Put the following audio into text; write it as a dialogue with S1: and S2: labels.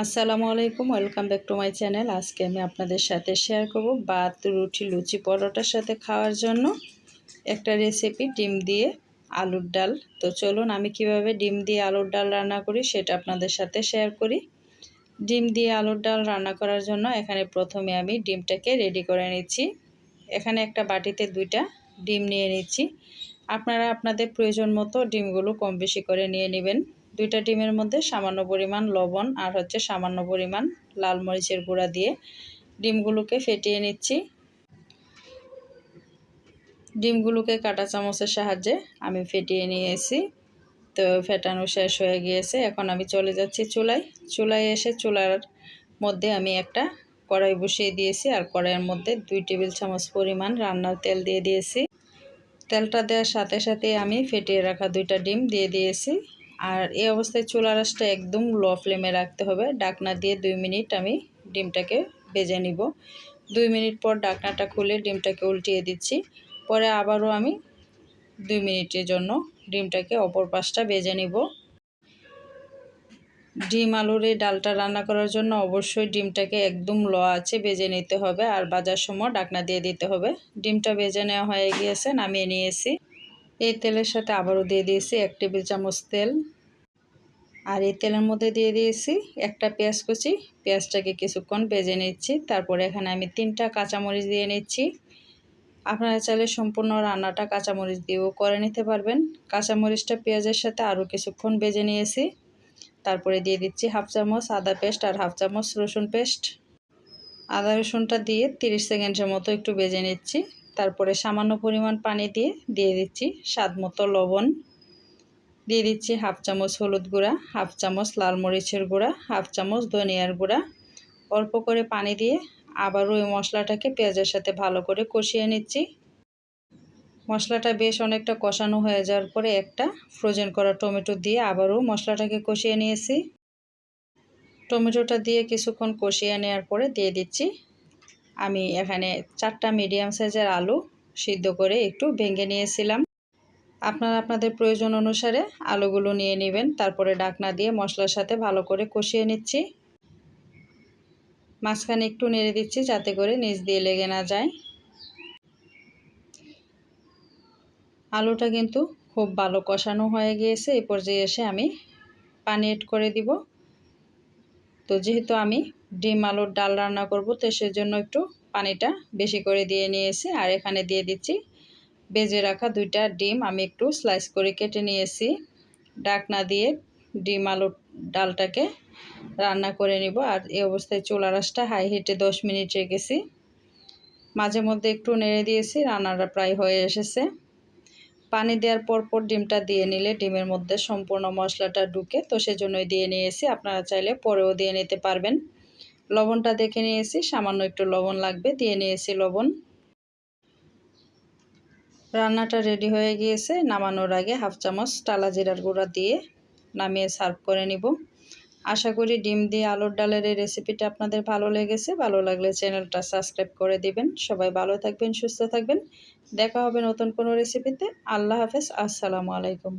S1: আসসালামু আলাইকুম, welcome back to my channel. আজকে আমি আপনাদের সাথে শেয়ার করব ভাত রুটি লুচি পরোটার সাথে খাওয়ার জন্য একটা রেসিপি ডিম দিয়ে আলুর ডাল। তো চলুন আমি কীভাবে ডিম দিয়ে আলুর ডাল রান্না করি সেটা আপনাদের সাথে শেয়ার করি। ডিম দিয়ে আলুর ডাল রান্না করার জন্য এখানে প্রথমে আমি ডিমটাকে রেডি করে নিচ্ছি। এখানে একটা বাটিতে দুইটা ডিম নিয়ে নিচ্ছি। আপনারা আপনাদের প্রয়োজন মতো ডিমগুলো কম বেশি করে নিয়ে নেবেন। দুইটা ডিমের মধ্যে সামান্য পরিমাণ লবণ আর হচ্ছে সামান্য পরিমাণ লাল মরিচের গুঁড়া দিয়ে ডিমগুলোকে ফেটিয়ে নিচ্ছি। ডিমগুলোকে কাটা চামচের সাহায্যে আমি ফেটিয়ে নিয়েছি। তো ফেটানো শেষ হয়ে গিয়েছে। এখন আমি চলে যাচ্ছি চুলায়। চুলায় এসে চুলার মধ্যে আমি একটা কড়াই বসিয়ে দিয়েছি আর কড়াইয়ের মধ্যে দুই টেবিল চামচ পরিমাণ রান্নার তেল দিয়ে দিয়েছি। তেলটা দেওয়ার সাথে সাথে আমি ফেটিয়ে রাখা দুইটা ডিম দিয়ে দিয়েছি। আর এই অবস্থায় চুলা রাসটা একদম লো ফ্লেমে রাখতে হবে। ডাকনা দিয়ে দুই মিনিট আমি ডিমটাকে ভেজে নিব। দুই মিনিট পর ডাকনাটা খুলে ডিমটাকে উল্টিয়ে দিচ্ছি। পরে আবারও আমি দুই মিনিটের জন্য ডিমটাকে অপর পাশটা ভেজে নিব। ডিম আলুর এই ডালটা রান্না করার জন্য অবশ্যই ডিমটাকে একদম ল আছে ভেজে নিতে হবে। আর বাজার সময় ডাকনা দিয়ে দিতে হবে। ডিমটা ভেজে নেওয়া হয়ে গিয়েছে, নামিয়ে নিয়েছি। এই তেলের সাথে আবারও দিয়ে দিয়েছি এক টেবিল চামচ তেল। আর এই তেলের মধ্যে দিয়ে দিয়েছি একটা পেঁয়াজ কুচি। পেঁয়াজটাকে কিছুক্ষণ ভেজে নিচ্ছি। তারপরে এখানে আমি তিনটা কাঁচামরিচ দিয়ে নিচ্ছি। আপনারা চাইলে সম্পূর্ণ রান্নাটা কাঁচামরিচ দিয়েও করে নিতে পারবেন। কাঁচামরিচটা পেঁয়াজের সাথে আরও কিছুক্ষণ ভেজে নিয়েছি। তারপরে দিয়ে দিচ্ছি হাফ চামচ আদা পেস্ট আর হাফ চামচ রসুন পেস্ট। আদা রসুনটা দিয়ে 30 সেকেন্ডের মতো একটু ভেজে নিচ্ছি। তারপরে সামান্য পরিমাণ পানি দিয়ে দিয়ে দিচ্ছি স্বাদ মতো লবণ। দিয়ে দিচ্ছি হাফ চামচ হলুদ গুঁড়া, হাফ চামচ লাল মরিচের গুঁড়া, হাফ চামচ ধনিয়ার গুঁড়া। অল্প করে পানি দিয়ে আবারও ওই মশলাটাকে পেঁয়াজের সাথে ভালো করে কষিয়ে নিচ্ছি। মশলাটা বেশ অনেকটা কষানো হয়ে যাওয়ার পরে একটা ফ্রোজেন করা টমেটো দিয়ে আবারও মশলাটাকে কষিয়ে নিয়েছি। টমেটোটা দিয়ে কিছুক্ষণ কষিয়ে নেওয়ার পরে দিয়ে দিচ্ছি আমি এখানে চারটা মিডিয়াম সাইজের আলু সিদ্ধ করে একটু ভেঙে নিয়েছিলাম। আপনারা আপনাদের প্রয়োজন অনুসারে আলুগুলো নিয়ে নেবেন। তারপরে ডাকনা দিয়ে মশলার সাথে ভালো করে কষিয়ে নিচ্ছি। মাঝখানে একটু নেড়ে দিচ্ছি যাতে করে নিচ দিয়ে লেগে না যায়। আলুটা কিন্তু খুব ভালো কষানো হয়ে গিয়েছে। এই পর্যায়ে এসে আমি পানি এড করে দিব। তো যেহেতু আমি ডিম আলুর ডাল রান্না করব, তো সেজন্য একটু পানিটা বেশি করে দিয়ে নিয়েছি। আর এখানে দিয়ে দিচ্ছি বেজে রাখা দুইটা ডিম। আমি একটু স্লাইস করে কেটে নিয়েছি। ডাকনা দিয়ে ডিম আলুর ডালটাকে রান্না করে নিব। আর এই অবস্থায় চুলা রাসটা হাই হিটে দশ মিনিট রেখেছি। মাঝে মধ্যে একটু নেড়ে দিয়েছি, রান্নাটা প্রায় হয়ে এসেছে। পানি দেওয়ার পর পর ডিমটা দিয়ে নিলে ডিমের মধ্যে সম্পূর্ণ মশলাটা ঢুকে, তো সেজন্যই দিয়ে নিয়েছি। আপনারা চাইলে পরেও দিয়ে নিতে পারবেন। লবণটা দেখে নিয়েছি, সামান্য একটু লবণ লাগবে, দিয়ে নিয়েছি লবণ। রান্নাটা রেডি হয়ে গিয়েছে, নামানোর আগে হাফ চামচ টালা জিরার গুঁড়া দিয়ে নামিয়ে সার্ভ করে নিব। আশা করি ডিম দিয়ে আলুর ডালের এই রেসিপিটা আপনাদের ভালো লেগেছে, ভালো লাগলে চ্যানেলটা সাবস্ক্রাইব করে দিবেন। সবাই ভালো থাকবেন, সুস্থ থাকবেন। দেখা হবে নতুন কোনো রেসিপিতে। আল্লাহ হাফেজ, আসসালামু আলাইকুম।